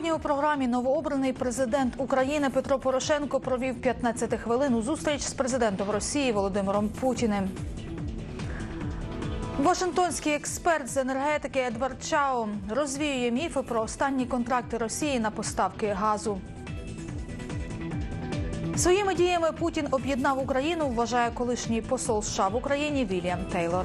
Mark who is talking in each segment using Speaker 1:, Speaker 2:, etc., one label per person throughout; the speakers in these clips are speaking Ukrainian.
Speaker 1: Сьогодні у програмі новообраний президент України Петро Порошенко провів 15 хвилинну зустріч з президентом Росії Володимиром Путіним. Вашингтонський експерт з енергетики Едвард Чао розвіює міфи про останні контракти Росії на поставки газу. Своїми діями Путін об'єднав Україну, вважає колишній посол США в Україні Вільям Тейлор.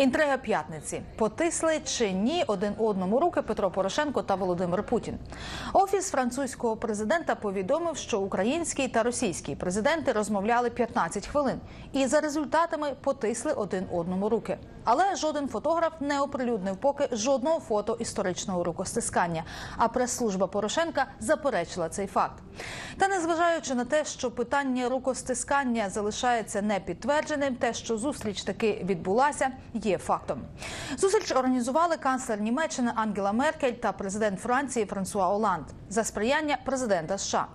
Speaker 1: Інтрига п'ятниці потисли чи ні один одному руки Петро Порошенко та Володимир Путін. Офіс французького президента повідомив, що український та російський президенти розмовляли 15 хвилин і за результатами потисли один одному руки. Але жоден фотограф не оприлюднив поки жодного фото історичного рукостискання. А прес-служба Порошенка заперечила цей факт. Та незважаючи на те, що питання рукостискання залишається непідтвердженим, те, що зустріч таки відбулася, є фактом. Зустріч організували канцлер Німеччини Ангела Меркель та президент Франції Франсуа Оланд за сприяння президента США.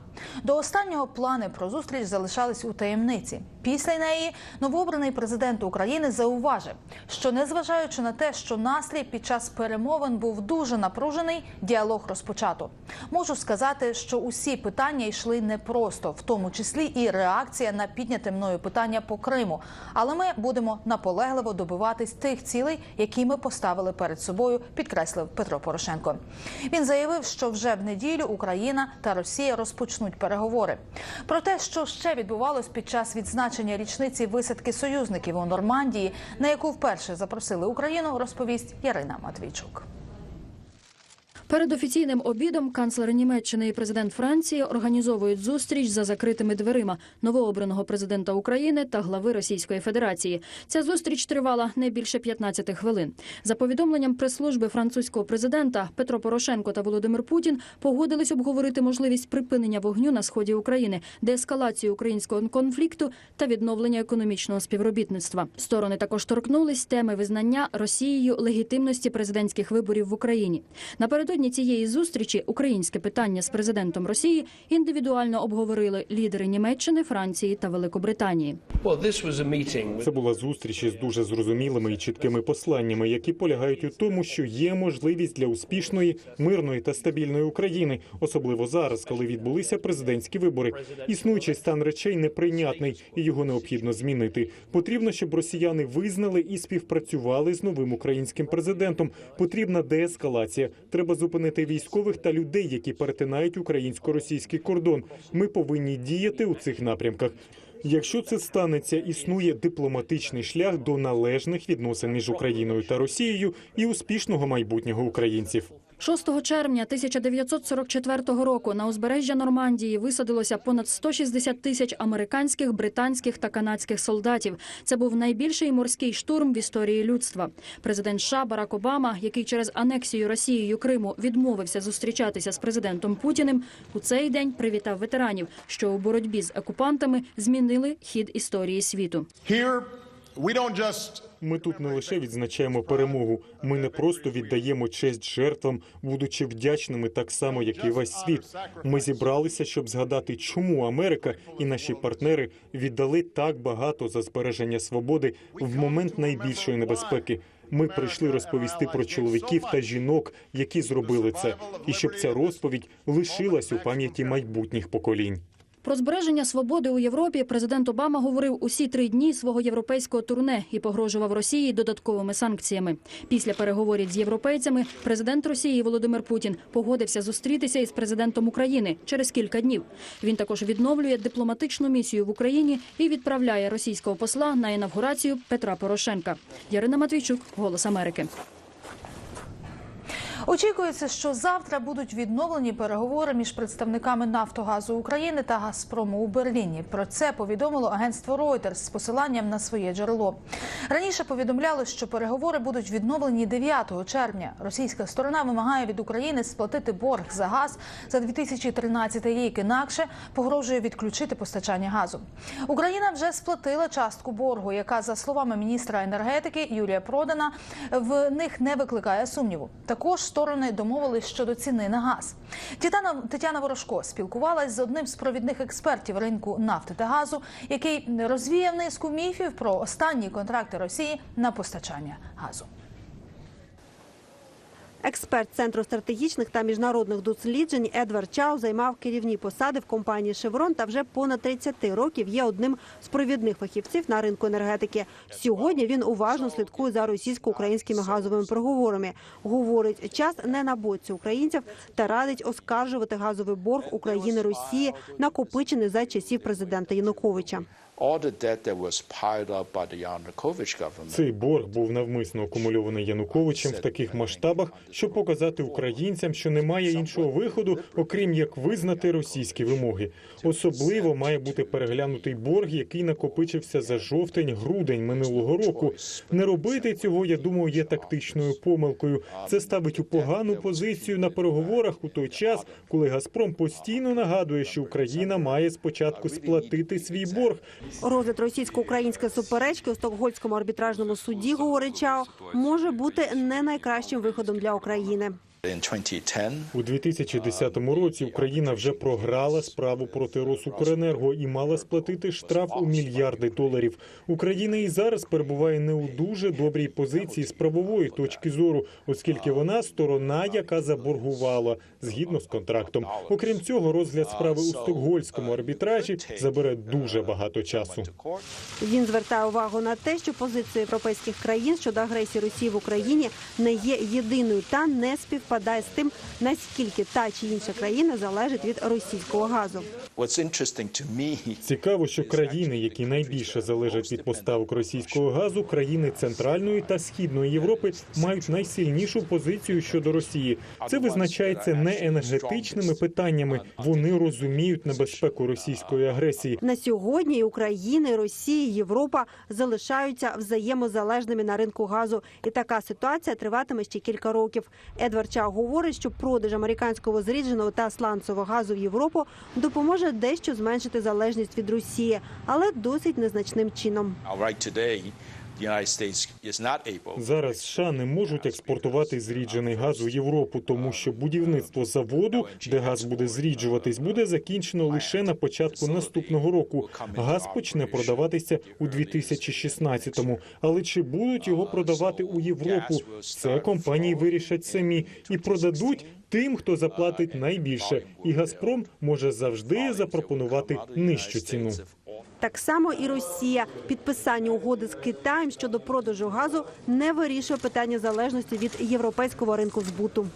Speaker 1: До останнього плани про зустріч залишались у таємниці. Після неї новообраний президент України зауважив, що незважаючи на те, що настрій під час перемовин був дуже напружений, діалог розпочато. Можу сказати, що усі питання йшли непросто, в тому числі і реакція на підняте мною питання по Криму. Але ми будемо наполегливо добиватись тих цілей, які ми поставили перед собою, підкреслив Петро Порошенко. Він заявив, що вже в неділю Україна та Росія розпочнуть переговори. Про те, що ще відбувалось під час відзначення річниці висадки союзників у Нормандії, на яку вперше запросили Україну, розповість Ярина Матвійчук.
Speaker 2: Перед офіційним обідом канцлер Німеччини і президент Франції організовують зустріч за закритими дверима новообраного президента України та глави Російської Федерації. Ця зустріч тривала не більше 15 хвилин. За повідомленням прес-служби французького президента Петро Порошенко та Володимир Путін погодились обговорити можливість припинення вогню на сході України, деескалацію українського конфлікту та відновлення економічного співробітництва. Сторони також торкнулись теми визнання Росією легітимності президентських виборів в Україні. Напередодні цієї зустрічі українське питання з президентом Росії індивідуально обговорили лідери Німеччини, Франції та Великобританії.
Speaker 3: Це була зустріч із дуже зрозумілими і чіткими посланнями, які полягають у тому, що є можливість для успішної, мирної та стабільної України, особливо зараз, коли відбулися президентські вибори. Існуючий стан речей неприйнятний, і його необхідно змінити. Потрібно, щоб росіяни визнали і співпрацювали з новим українським президентом. Потрібна деескалація. Треба зупинити військових та людей, які перетинають українсько-російський кордон. Ми повинні діяти у цих напрямках. Якщо це станеться, існує дипломатичний шлях до належних відносин між Україною та Росією і успішного майбутнього українців.
Speaker 2: 6 червня 1944 року на узбережжя Нормандії висадилося понад 160 тисяч американських, британських та канадських солдатів. Це був найбільший морський штурм в історії людства. Президент США Барак Обама, який через анексію Росією Криму відмовився зустрічатися з президентом Путіним, у цей день привітав ветеранів, що у боротьбі з окупантами змінили хід історії світу.
Speaker 3: Ми тут не лише відзначаємо перемогу, ми не просто віддаємо честь жертвам, будучи вдячними так само, як і весь світ. Ми зібралися, щоб згадати, чому Америка і наші партнери віддали так багато за збереження свободи в момент найбільшої небезпеки. Ми прийшли розповісти про чоловіків та жінок, які зробили це, і щоб ця розповідь лишилась у пам'яті майбутніх поколінь.
Speaker 2: Про збереження свободи у Європі президент Обама говорив усі три дні свого європейського турне і погрожував Росії додатковими санкціями. Після переговорів з європейцями президент Росії Володимир Путін погодився зустрітися із президентом України через кілька днів. Він також відновлює дипломатичну місію в Україні і відправляє російського посла на інавгурацію Петра Порошенка. Ярина Матвійчук, Голос Америки.
Speaker 1: Очікується, що завтра будуть відновлені переговори між представниками Нафтогазу України та Газпрому у Берліні. Про це повідомило агентство Reuters з посиланням на своє джерело. Раніше повідомляли, що переговори будуть відновлені 9 червня. Російська сторона вимагає від України сплатити борг за газ за 2013 рік. Інакше погрожує відключити постачання газу. Україна вже сплатила частку боргу, яка за словами міністра енергетики Юрія Продана в них не викликає сумніву. Також сторони домовились щодо ціни на газ. Тетяна Тетяна Ворожко спілкувалась з одним з провідних експертів ринку нафти та газу, який розвіяв низку міфів про останні контракти Росії на постачання газу.
Speaker 4: Експерт Центру стратегічних та міжнародних досліджень Едвард Чау займав керівні посади в компанії «Шеврон» та вже понад 30 років є одним з провідних фахівців на ринку енергетики. Сьогодні він уважно слідкує за російсько-українськими газовими переговорами. Говорить, час не на боці українців та радить оскаржувати газовий борг України Росії, накопичений за часів президента Януковича.
Speaker 3: Цей борг був навмисно акумульований Януковичем в таких масштабах, щоб показати українцям, що немає іншого виходу, окрім як визнати російські вимоги. Особливо має бути переглянутий борг, який накопичився за жовтень-грудень минулого року. Не робити цього, я думаю, є тактичною помилкою. Це ставить у погану позицію на переговорах у той час, коли Газпром постійно нагадує, що Україна має спочатку сплатити свій борг.
Speaker 4: Розгляд російсько-української суперечки у Стокгольмському арбітражному суді, говорить Чао, може бути не найкращим виходом для України.
Speaker 5: In 2010,
Speaker 3: У 2010 році Україна вже програла справу проти Росукренерго і мала сплатити штраф у мільярди доларів. Україна і зараз перебуває не у дуже добрій позиції з правової точки зору, оскільки вона сторона, яка заборгувала згідно з контрактом. Окрім цього, розгляд справи у стокгольському арбітражі забере дуже багато часу.
Speaker 4: Він звертає увагу на те, що позиція європейських країн щодо агресії Росії в Україні не є єдиною та не співпадає з тим, наскільки та чи інша країна залежить від російського газу.
Speaker 3: Цікаво, що країни, які найбільше залежать від поставок російського газу, країни Центральної та Східної Європи, мають найсильнішу позицію щодо Росії. Це визначається не енергетичними питаннями. Вони розуміють небезпеку російської агресії.
Speaker 4: На сьогодні і Росія, Європа залишаються взаємозалежними на ринку газу, і така ситуація триватиме ще кілька років. Едвард Ча говорить, що продаж американського зрідженого та сланцевого газу в Європу допоможе дещо зменшити залежність від Росії, але досить незначним чином.
Speaker 5: Uh,
Speaker 3: Зараз США не можуть експортувати зріджений газ у Європу, тому що будівництво заводу, де газ буде зріджуватись, буде закінчено лише на початку наступного року. Газ почне продаватися у 2016-му. Але чи будуть його продавати у Європу? Це компанії вирішать самі і продадуть тим, хто заплатить найбільше. І Газпром може завжди запропонувати нижчу ціну.
Speaker 4: Так само і Росія. Підписання угоди з Китаєм щодо продажу газу не вирішує питання залежності від європейського ринку збуту.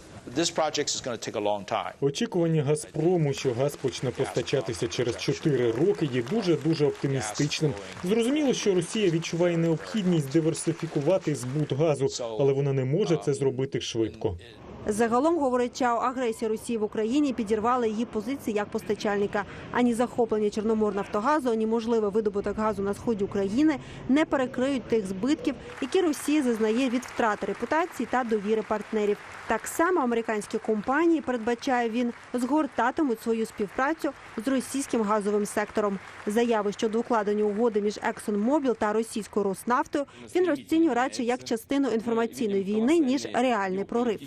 Speaker 3: Очікування Газпрому, що газ почне постачатися через 4 роки, є дуже дуже оптимістичним. Зрозуміло, що Росія відчуває необхідність диверсифікувати збут газу, але вона не може це зробити швидко.
Speaker 4: Загалом, говорить Чао, агресія Росії в Україні підірвала її позиції як постачальника. Ані захоплення Чорноморнафтогазу, ані можливий видобуток газу на сході України не перекриють тих збитків, які Росія зазнає від втрати репутації та довіри партнерів. Так само американські компанії, передбачає він, згортатимуть свою співпрацю з російським газовим сектором. Заяви щодо укладення угоди між ExxonMobil та російською Роснафтою він розцінює радше як частину інформаційної війни ніж реальний прорив.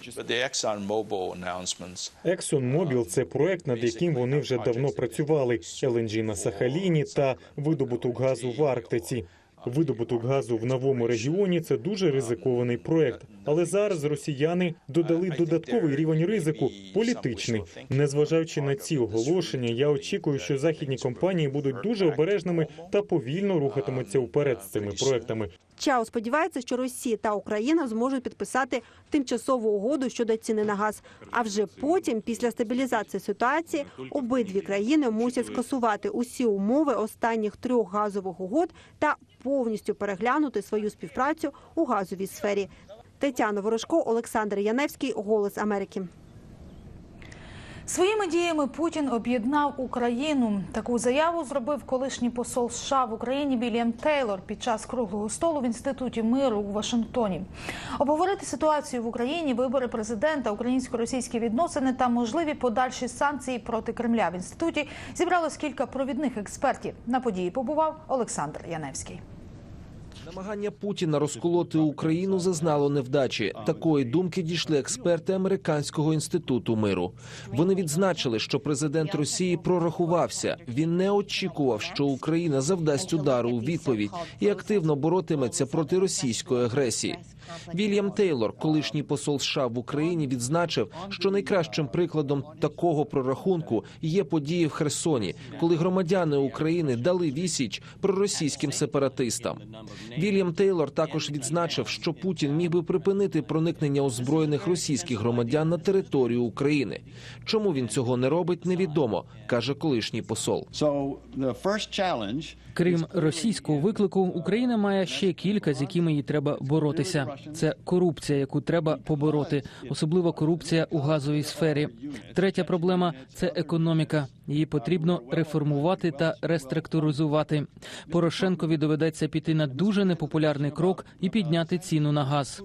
Speaker 5: ExxonMobil
Speaker 3: це проект, над яким вони вже давно працювали. LNG на Сахаліні та видобуток газу в Арктиці. Видобуток газу в новому регіоні це дуже ризикований проект. Але зараз росіяни додали додатковий рівень ризику політичний. Незважаючи на ці оголошення, я очікую, що західні компанії будуть дуже обережними та повільно рухатимуться вперед з цими проектами.
Speaker 4: Чао сподівається, що Росія та Україна зможуть підписати тимчасову угоду щодо ціни на газ. А вже потім, після стабілізації ситуації, обидві країни мусять скасувати усі умови останніх трьох газових угод та повністю переглянути свою співпрацю у газовій сфері. Тетяна Ворожко, Олександр Яневський, Голос Америки.
Speaker 1: Своїми діями Путін об'єднав Україну. Таку заяву зробив колишній посол США в Україні Вільям Тейлор під час круглого столу в інституті миру у Вашингтоні. Обговорити ситуацію в Україні, вибори президента, українсько-російські відносини та можливі подальші санкції проти Кремля в інституті зібралось кілька провідних експертів. На події побував Олександр Яневський.
Speaker 6: Намагання Путіна розколоти Україну зазнало невдачі. Такої думки дійшли експерти американського інституту миру. Вони відзначили, що президент Росії прорахувався. Він не очікував, що Україна завдасть удару у відповідь і активно боротиметься проти російської агресії. Вільям Тейлор, колишній посол США в Україні, відзначив, що найкращим прикладом такого прорахунку є події в Херсоні, коли громадяни України дали відсіч проросійським сепаратистам. Вільям Тейлор також відзначив, що Путін міг би припинити проникнення озброєних російських громадян на територію України. Чому він цього не робить, невідомо, каже колишній посол.
Speaker 7: Крім російського виклику, Україна має ще кілька, з якими їй треба боротися. Це корупція, яку треба побороти, особливо корупція у газовій сфері. Третя проблема це економіка. Її потрібно реформувати та реструктуризувати. Порошенкові доведеться піти на дуже непопулярний крок і підняти ціну на газ.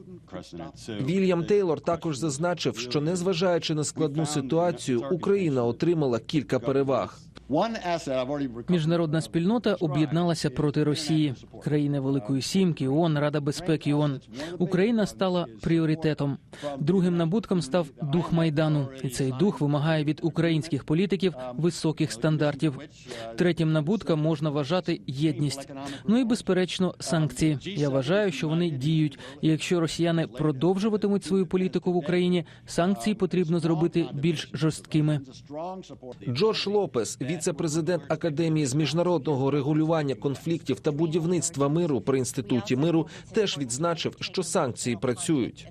Speaker 6: Вільям Тейлор також зазначив, що незважаючи на складну ситуацію, Україна отримала кілька переваг.
Speaker 8: One asset I've already recorded.
Speaker 7: Міжнародна спільнота об'єдналася проти Росії. Країни Великої Сімки, ООН, Рада безпеки ООН. Україна стала пріоритетом. Другим набутком став дух майдану, і цей дух вимагає від українських політиків високих стандартів. Третім набутком можна вважати єдність. Ну і безперечно, санкції. Я вважаю, що вони діють. І якщо росіяни продовжуватимуть свою політику в Україні, санкції потрібно зробити більш жорсткими.
Speaker 6: Джордж Лопес, віце-президент Академії з міжнародного регулювання конфліктів та будівництва миру при інституті миру, теж відзначив, що санкції працюють.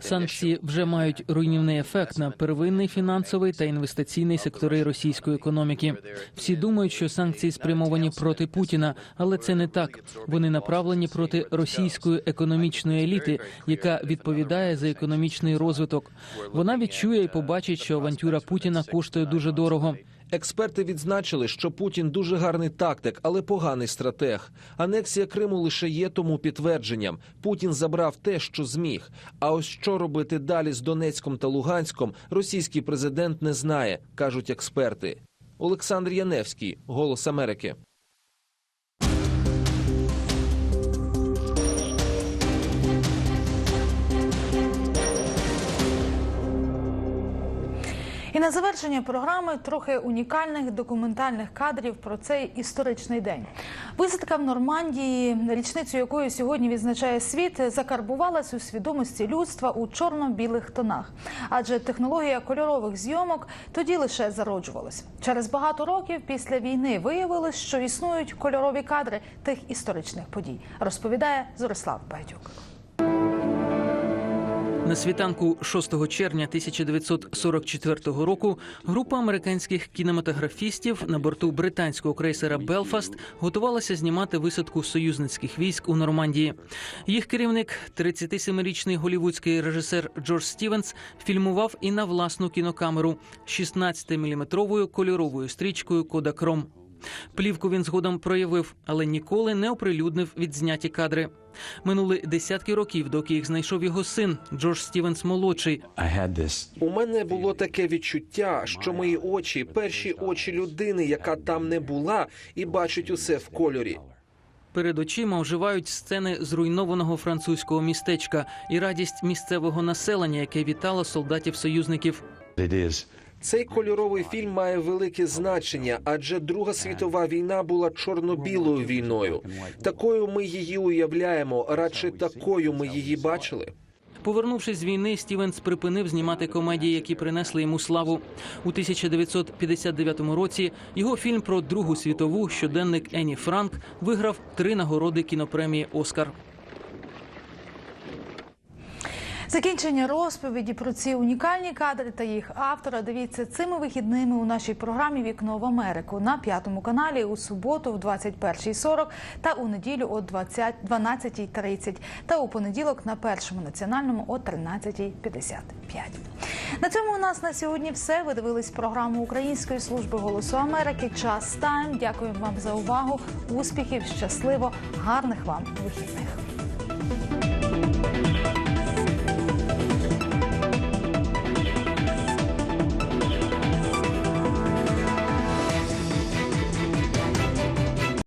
Speaker 7: Санкції вже мають руйнівний ефект на первинний фінансовий та інвестиційний сектори російської економіки. Всі думають, що санкції спрямовані проти Путіна, але це не так. Вони направлені проти російської економічної еліти, яка відповідає за економічний розвиток. Вона відчує і побачить, що авантюра Путіна коштує дуже дорого.
Speaker 6: Експерти відзначили, що Путін дуже гарний тактик, але поганий стратег. Анексія Криму лише є тому підтвердженням. Путін забрав те, що зміг. А ось що робити далі з Донецьком та Луганськом, російський президент не знає, кажуть експерти. Олександр Яневський, Голос Америки.
Speaker 1: І на завершення програми трохи унікальних документальних кадрів про цей історичний день. Висадка в Нормандії, річницю якої сьогодні відзначає світ, закарбувалась у свідомості людства у чорно-білих тонах. Адже технологія кольорових зйомок тоді лише зароджувалась. Через багато років після війни виявилось, що існують кольорові кадри тих історичних подій. Розповідає Зорислав Байдюк.
Speaker 7: На світанку 6 червня 1944 року група американських кінематографістів на борту британського крейсера Белфаст готувалася знімати висадку союзницьких військ у Нормандії. Їх керівник, 37-річний голівудський режисер Джордж Стівенс, фільмував і на власну кінокамеру 16-мм кольоровою стрічкою Кодакром. Плівку він згодом проявив, але ніколи не оприлюднив відзняті кадри. Минули десятки років, доки їх знайшов його син Джордж Стівенс молодший.
Speaker 6: У мене було таке відчуття, що мої очі перші очі людини, яка там не була, і бачить усе в кольорі.
Speaker 7: Перед очима оживають сцени зруйнованого французького містечка і радість місцевого населення, яке вітало солдатів союзників.
Speaker 6: Цей кольоровий фільм має велике значення, адже Друга світова війна була чорно-білою війною. Такою ми її уявляємо, радше такою ми її бачили.
Speaker 7: Повернувшись з війни, Стівенс припинив знімати комедії, які принесли йому славу. У 1959 році його фільм про Другу світову щоденник Ені Франк виграв три нагороди кінопремії Оскар.
Speaker 1: Закінчення розповіді про ці унікальні кадри та їх автора дивіться цими вихідними у нашій програмі Вікно в Америку на п'ятому каналі у суботу в 21.40 та у неділю о 20 12.30 та у понеділок на першому національному о 13.55. На цьому у нас на сьогодні все. Ви дивились програму Української служби голосу Америки. Час тайм. Дякую вам за увагу. Успіхів, щасливо, гарних вам вихідних.